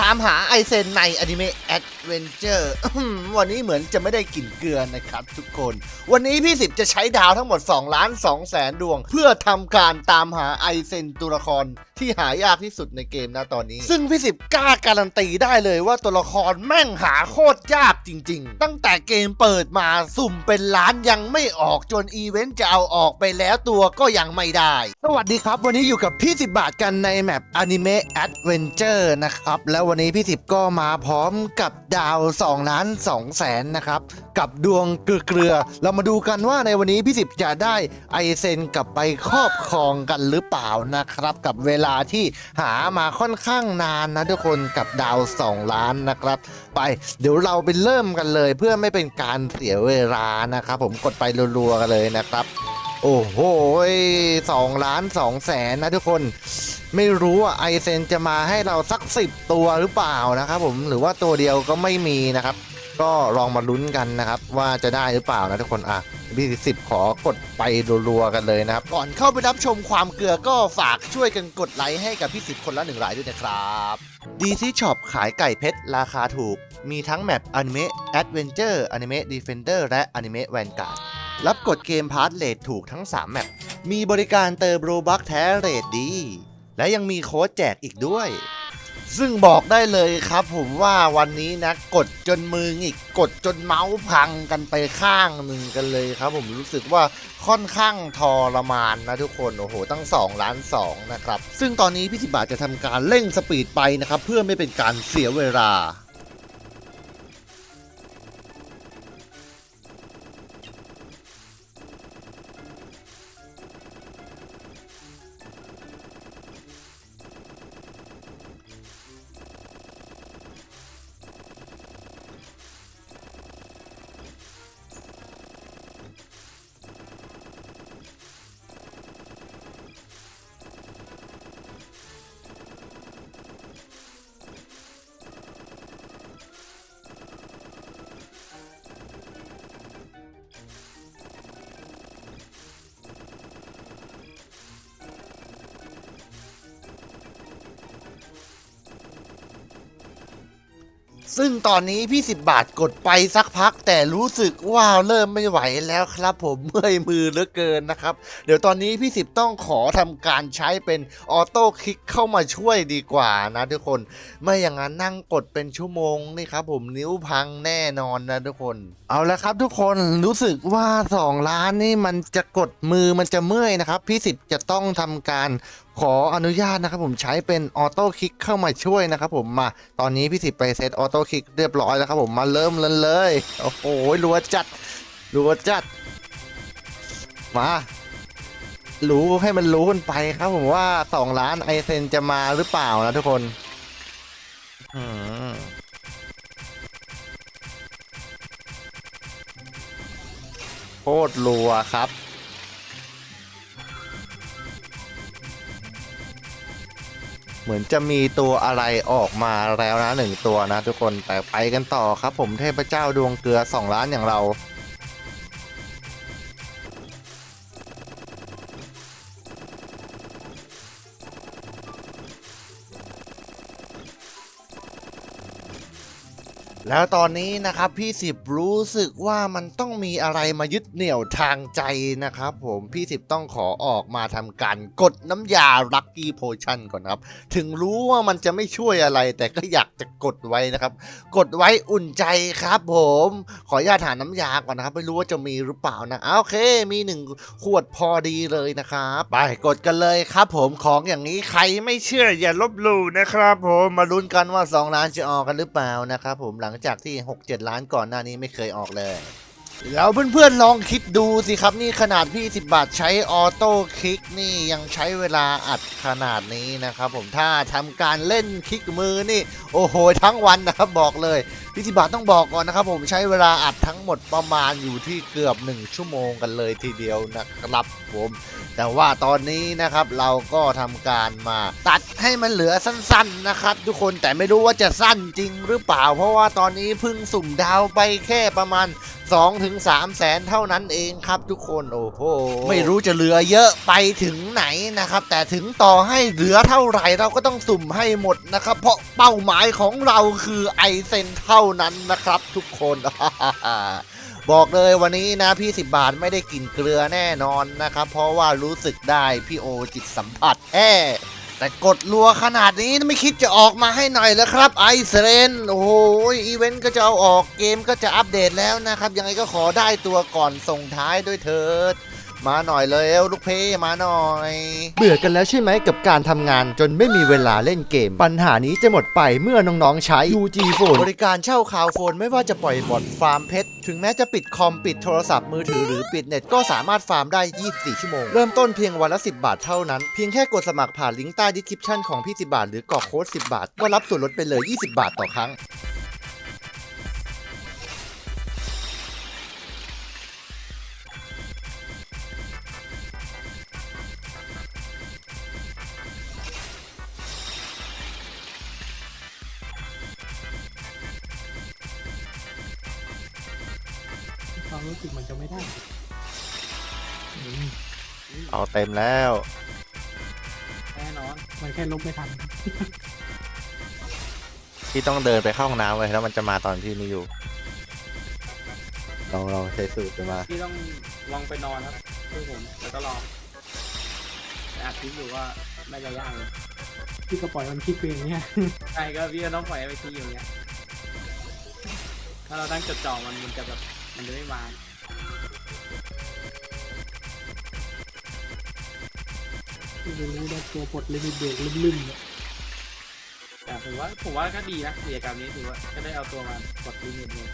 ตามหาไอเซนในอนิเมะแอดเวนเจอร์วันนี้เหมือนจะไม่ได้กลิ่นเกลือนะครับทุกคน วันนี้พี่สิบจะใช้ดาวทั้งหมด2ล้าน2แสนดวง เพื่อทำการตามหาไอเซนตัวละครที่หายากที่สุดในเกมนะตอนนี้ ซึ่งพี่สิบกล้าการันตีได้เลยว่าตัวละครแม่งหาโคตรยากจริง ๆ ตั้งแต่เกมเปิดมาสุ่มเป็นล้านยังไม่ออกจนอีเวนต์จะเอาออกไปแล้วตัวก็ยังไม่ได้ สวัสดีครับ วันนี้อยู่กับพี่สิบบาทกันในแมปอนิเมะแอดเวนเจอร์นะครับแล้ววันนี้พี่สิบก็มาพร้อมกับดาว2ล้าน2แสนนะครับ กับดวงเกลือๆเรามาดูกันว่าในวันนี้พี่สิบจะได้ไอเซนกลับไปครอบครองกันหรือเปล่านะครับ กับเวลาที่หามาค่อนข้างนานนะทุกคนกับดาว 2 ล้านนะครับ ไปเดี๋ยวเราไปเริ่มกันเลยเพื่อไม่เป็นการเสียเวลานะครับ ผมกดไปรัวๆกันเลยนะครับ โอ้โหสองล้านสองแสนนะทุกคน ไม่รู้ว่าไอเซนจะมาให้เราสักสิบตัวหรือเปล่านะครับผมหรือว่าตัวเดียวก็ไม่มีนะครับ ก็ลองมาลุ้นกันนะครับ ว่าจะได้หรือเปล่านะทุกคนอะพี่สิบขอกดไปรัวๆกันเลยนะครับ ก่อนเข้าไปรับชมความเกลือก็ฝากช่วยกันกดไลค์ให้กับพี่สิบคนละหนึ่งรายด้วยนะครับดีซีช็อปขายไก่เพชรราคาถูก มีทั้งแมปอนิเมะแอดเวนเจอร์อนิเมะดีเฟนเดอร์และอนิเมะแวนการ์ดรับกดเกมพาร์ทเลทถูกทั้ง 3 แมปมีบริการเติมโรบัคแท้เรทดี และยังมีโค้ดแจกอีกด้วย ซึ่งบอกได้เลยครับผมว่าวันนี้นะ กดจนมืออีกกดจนเมาส์พังกันไปข้างหนึ่งกันเลยครับ ผมรู้สึกว่าค่อนข้างทรมานนะทุกคนโอ้โหตั้ง2ล้าน2นะครับ ซึ่งตอนนี้พี่สิบาทจะทำการเร่งสปีดไปนะครับ เพื่อไม่เป็นการเสียเวลา ซึ่งตอนนี้พี่สิบบาทกดไปสักพัก แต่รู้สึกว่าเริ่มไม่ไหวแล้วครับ ผมเมื่อยมือเหลือเกินนะครับ เดี๋ยวตอนนี้พี่สิบต้องขอทำการใช้เป็นออโต้คลิกเข้ามาช่วยดีกว่านะทุกคน ไม่อย่างนั้นนั่งกดเป็นชั่วโมงนี่ครับผมนิ้วพังแน่นอนนะทุกคน เอาละครับทุกคนรู้สึกว่า 2 ล้านนี่มันจะกดมือมันจะเมื่อยนะครับ พี่สิบจะต้องทำการ ขออนุญาตนะครับผมใช้เป็นออโต้คลิกเข้ามาช่วยนะครับผมมาตอนนี้พี่สิบไปเซตออโต้คลิกเรียบร้อยแล้วครับผมมาเริ่มเลยเลยโอ้โหรัวจัดรัวจัด มารู้ให้มันรู้กันไปครับผมว่า2ล้านไอเซนจะมาหรือเปล่านะทุกคนอืมโคตรรัวครับ เหมือนจะมีตัวอะไรออกมาแล้วนะหนึ่งตัวนะทุกคนแต่ไปกันต่อครับผมเทพเจ้าดวงเกลือ 2 ล้านอย่างเรา แล้วตอนนี้นะครับพี่สิบรู้สึกว่ามันต้องมีอะไรมายึดเหนี่ยวทางใจนะครับผมพี่สิบต้องขอออกมาทำการกดน้ำยาลักกี้โพชั่นก่อนครับ ถึงรู้ว่ามันจะไม่ช่วยอะไร แต่ก็อยากจะกดไว้นะครับ กดไว้อุ่นใจครับผม ขออนุญาตหาน้ำยาก่อนนะครับ ไม่รู้ว่าจะมีหรือเปล่านะอะโอเค มีหนึ่งขวดพอดีเลยนะครับไปกดกันเลยครับ ผมของอย่างนี้ใครไม่เชื่ออย่าลบหลู่นะครับ ผมมาลุ้นกันว่า2ล้านจะออกกันหรือเปล่านะครับ ผมหลังจากที่ 6-7 ล้านก่อนหน้านี้ไม่เคยออกเลย แล้วเพื่อนๆลองคิดดูสิครับนี่ขนาดพี่ 10 บาทใช้ออโต้คลิกนี่ยังใช้เวลาอัดขนาดนี้นะครับผมถ้าทำการเล่นคลิกมือนี่โอ้โหทั้งวันนะครับบอกเลยพี่สิบาทต้องบอกก่อนนะครับผมใช้เวลาอัดทั้งหมดประมาณอยู่ที่เกือบ 1 ชั่วโมงกันเลยทีเดียวนะครับผม แต่ว่าตอนนี้นะครับเราก็ทำการมาตัดให้มันเหลือสั้นๆนะครับ ทุกคนแต่ไม่รู้ว่าจะสั้นจริงหรือเปล่า เพราะว่าตอนนี้เพิ่งสุ่มดาวไปแค่ประมาณ2-3ถึง3แสนเท่านั้นเองครับทุกคนโอ้โหไม่รู้จะเหลือเยอะไปถึงไหนนะครับ แต่ถึงต่อให้เหลือเท่าไหร่เราก็ต้องสุ่มให้หมดนะครับ เพราะเป้าหมายของเราคือไอเซนเท่านั้นนะครับ ทุกคน บอกเลยวันนี้นะพี่ 10 บาทไม่ได้กลินเกลือแน่นอนนะครับ เพราะว่ารู้สึกได้พี่โอจิตสัมผัสแอ่แต่กดรัวขนาดนี้ไม่คิดจะออกมาให้หน่อยแล้วครับไอเซเรนโอ้โหอีเวนต์ก็จะเอาออกเกมก็จะอัปเดตแล้วนะครับ ยังไงก็ขอได้ตัวก่อนส่งท้ายด้วยเถิด มาหน่อยเลยลูกเพมาหน่อย เบื่อกันแล้วใช่ไหมกับการทำงานจนไม่มีเวลาเล่นเกม ปัญหานี้จะหมดไปเมื่อน้องๆใช้ UG Phone บริการเช่าคาวโฟนไม่ว่าจะปล่อยบอทฟาร์มเพชร ถึงแม้จะปิดคอมปิดโทรศัพท์มือถือหรือปิดเน็ตก็สามารถฟาร์มได้ 24 ชั่วโมง เริ่มต้นเพียงวันละ 10 บาทเท่านั้น เพียงแค่กดสมัครผ่านลิงก์ใต้ดีคริปชันของพี่10บาท หรือ กรอกโค้ด10 บาท ก็รับส่วนลดไปเลย 20 บาทต่อครั้ง เอาเต็มแล้ว แน่นอน มันแค่ลบไม่ทันพี่ต้องเดินไปเข้าห้องน้ำเลยแล้วมันจะมาตอนที่นี่อยู่ลองลองใช้สูตรจะมา พี่ต้องลองไปนอนครับเพื่อผมแล้วก็รอแต่อาจคิดอยู่ว่าน่าจะยากเลยพี่ก็ปล่อยมันคิดเองเนี่ยใช่ก็พี่ก็ต้องปล่อยให้ไปทีอยู่เนี้ยถ้าเราตั้งจดจ่อมันมันจะแบบมันจะไม่มา พี่รู้ได้ตัวปลดลิมิตเบรกลืมๆเนี่ยแต่ผมว่าผมว่าก็ดีนะกิจกรรมนี้ถือว่าก็ได้เอาตัวมากดลิมิตเลย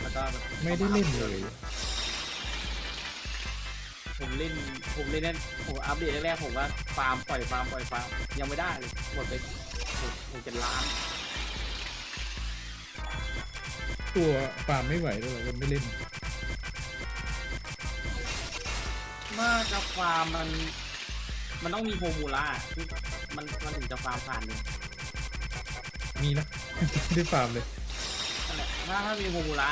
แล้วก็แบบไม่ได้เล่นเลย ผมเล่นผมเล่นเล่นผมอัปเดตแรกๆผมว่าฟาร์มปล่อยฟาร์มปล่อยฟาร์มยังไม่ได้เลยหมดไปผมผมจะล้านตัวฟาร์มไม่ไหวแล้วเหรอมันไม่เล่นเมื่อกับฟาร์มมัน มันต้องมีโฟมูล่าที่มันมันถึงจะฟาร์มผ่านเลยมีนะไม่ได้ฟาร์มเลย นั่นแหละถ้าถ้ามีโฟมูล่า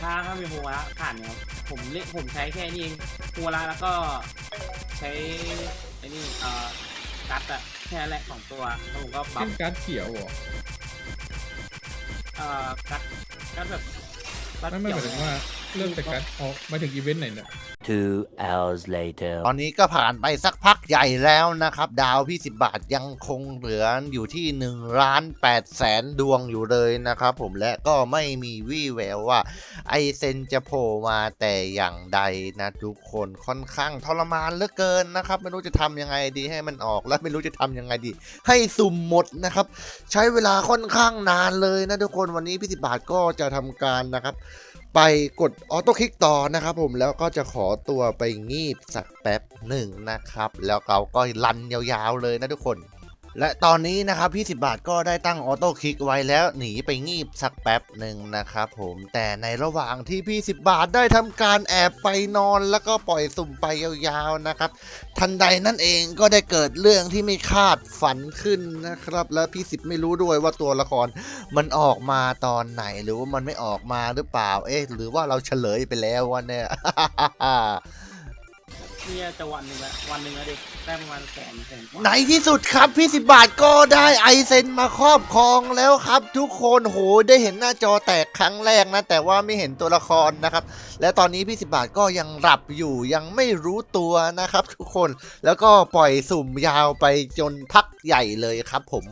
ถ้าถ้ามีโฟมูล่าผ่านเนี่ยครับผมเล่นผมใช้แค่นี้เองโฟมูล่าแล้วก็ใช้ไอ้นี่เอ่อกัดอะแค่นั้นแหละของตัวแล้วผมก็บัเล่ฟนการ์ดเขียวเหรอเอ่อกัดกัดแบบกัดไม่ไม่หเกี่มายยวถึงว่า เริ่มจากการ์ดออกมาถึงอีเวนต์ไหนเนี่ย Two hours later. ตอนนี้ก็ผ่านไปสักพักใหญ่แล้วนะครับ ดาวพี่10บาทยังคงเหลืออยู่ที่1ล้าน8แสนดวงอยู่เลยนะครับผมและก็ไม่มีวี่แววว่า ไอเซนจะโผล่มาแต่อย่างใดนะทุกคนค่อนข้างทรมานเหลือเกินนะครับ ไม่รู้จะทำยังไงดีให้มันออกและไม่รู้จะทำยังไงดี ให้สุ่มหมดนะครับ ใช้เวลาค่อนข้างนานเลยนะทุกคนวันนี้พี่สิบาทก็จะทำการนะครับ ไปกดออโต้คลิกต่อนะครับผมแล้วก็จะขอตัวไปงีบสักแป๊บหนึ่งนะครับ แล้วเราก็รันยาวๆเลยนะทุกคน และตอนนี้นะครับพี่สิบาทก็ได้ตั้งออโต้คลิกไว้แล้วหนีไปงีบสักแป๊บหนึ่งนะครับผมแต่ในระหว่างที่พี่สิบาทได้ทำการแอบไปนอน แล้วก็ปล่อยสุ่มไปยาวๆนะครับ ทันใดนั่นเองก็ได้เกิดเรื่องที่ไม่คาดฝันขึ้นนะครับ และพี่สิบไม่รู้ด้วยว่าตัวละครมันออกมาตอนไหนหรือว่ามันไม่ออกมาหรือเปล่า เอ๊ะหรือว่าเราเฉลยไปแล้ววะเนี่ย เนี่ยจะวันหนึ่งละวันหนึ่งแล้วเด็กได้ประมาณแสนแสนกว่าในที่สุดครับพี่สิบบาทก็ได้ไอเซนมาครอบครองแล้วครับ ทุกคนโหได้เห็นหน้าจอแตกครั้งแรกนะ แต่ว่าไม่เห็นตัวละครนะครับ และตอนนี้พี่สิบบาทก็ยังหลับอยู่ยังไม่รู้ตัวนะครับ ทุกคนแล้วก็ปล่อยสุ่มยาวไปจนพักใหญ่เลยครับผม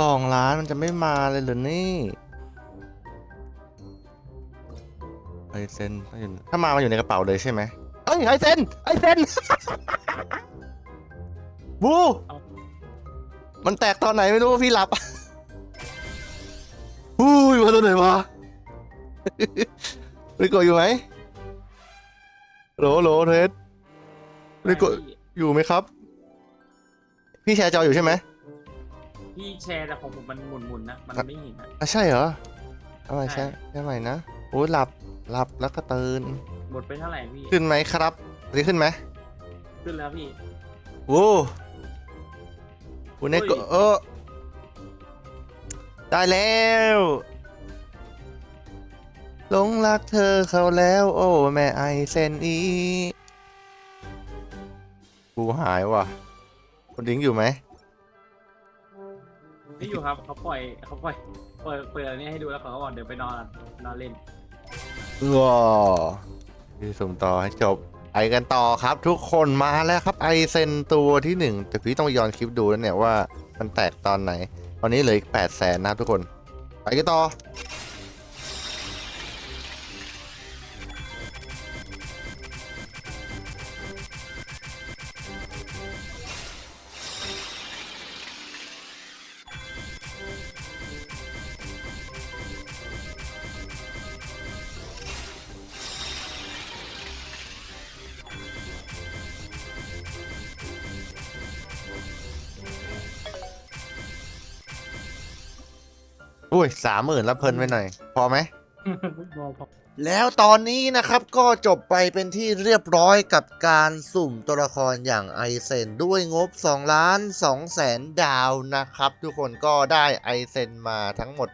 สองล้านมันจะไม่มาเลยเหรือนี่ไอเซนถ้าอยู่ถ้ามามันอยู่ในกระเป๋าเลยใช่ไหมเอ้ยไอเซนไอเซน บู มันแตกตอนไหนไม่รู้พี่หลับบูอยู่มาตอนไหนวะริโกะอยู่ไหมโหลโหลเทสริโกะอยู่ไหมครับ พี่แชร์จออยู่ใช่ไหม พี่แชร์แต่ของผมมันหมุนๆนะ มันไม่เห็นนะอะใช่เหรอเอาใหม่ใช่ ใช่ใช่ใหม่นะโอ้ยหลับหลับแล้วก็ตื่นหมดไปเท่าไหร่พี่ ขึ้นไหมครับนี่ขึ้นไหมขึ้นแล้วพี่โอ้คุณเนโกะเฮ้ยเออได้แล้วหลงรักเธอเขาแล้ว โอ้ แม่ไอเซนอีกูหายว่ะคุณดิ้งอยู่ไหม ไม่อยู่ครับเขาปล่อยเขาปล่อยเปิดเปิดอันนี้ให้ดูแล้วเขาก็บอกเดี๋ยวไปนอนนอนเล่นว้าวพี่สุ่มต่อให้จบไอกันต่อครับ ทุกคนมาแล้วครับไอเซนตัวที่หนึ่งแต่พี่ต้องไปย้อนคลิปดูแล้วเนี่ยว่ามันแตกตอนไหน ตอนนี้เหลืออีกแปดแสนนะครับทุกคน ไปกันต่อ อุ้ยสามหมื่นแล้วเพลินไปหน่อย พอไหม บอกพอแล้วตอนนี้นะครับก็จบไปเป็นที่เรียบร้อยกับการสุ่มตัวละครอย่างไอเซนด้วยงบ2ล้าน2แสนดาวนะครับ ทุกคนก็ได้ไอเซนมาทั้งหมด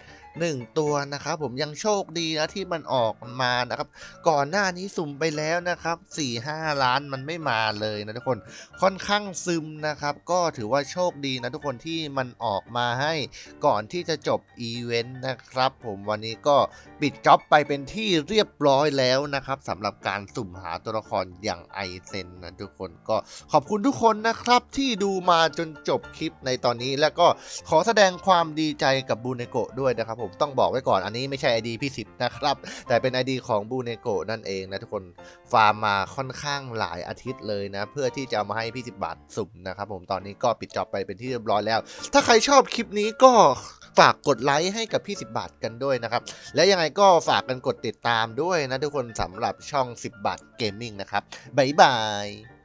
1 ตัวนะครับ ผมยังโชคดีนะที่มันออกมานะครับ ก่อนหน้านี้สุ่มไปแล้วนะครับ4-5ล้านมันไม่มาเลยนะทุกคนค่อนข้างซึมนะครับ ก็ถือว่าโชคดีนะทุกคนที่มันออกมาให้ก่อนที่จะจบอีเวนต์นะครับ ผมวันนี้ก็ปิดจ็อบไปเป็นที่เรียบร้อยแล้วนะครับสำหรับการสุ่มหาตัวละครอย่างไอเซนนะทุกคนก็ขอบคุณทุกคนนะครับที่ดูมาจนจบคลิปในตอนนี้ แล้วก็ขอแสดงความดีใจกับบูเนโกด้วยนะครับผมต้องบอกไว้ก่อนอันนี้ไม่ใช่ ID พี่สิบนะครับ แต่เป็น ID ของบูเนโกนั่นเองนะทุกคนฟาร์มมาค่อนข้างหลายอาทิตย์เลยนะ เพื่อที่จะเอามาให้พี่สิบบาทสุ่มนะครับผมตอนนี้ก็ปิดจอบไปเป็นที่เรียบร้อยแล้ว ถ้าใครชอบคลิปนี้ก็ฝากกดไลค์ให้กับพี่สิบบาทกันด้วยนะครับ และยังไงก็ฝากกันกดติดตามด้วยนะทุกคนสำหรับช่อง 10 บาทเกมมิ่งนะครับ บ๊ายบาย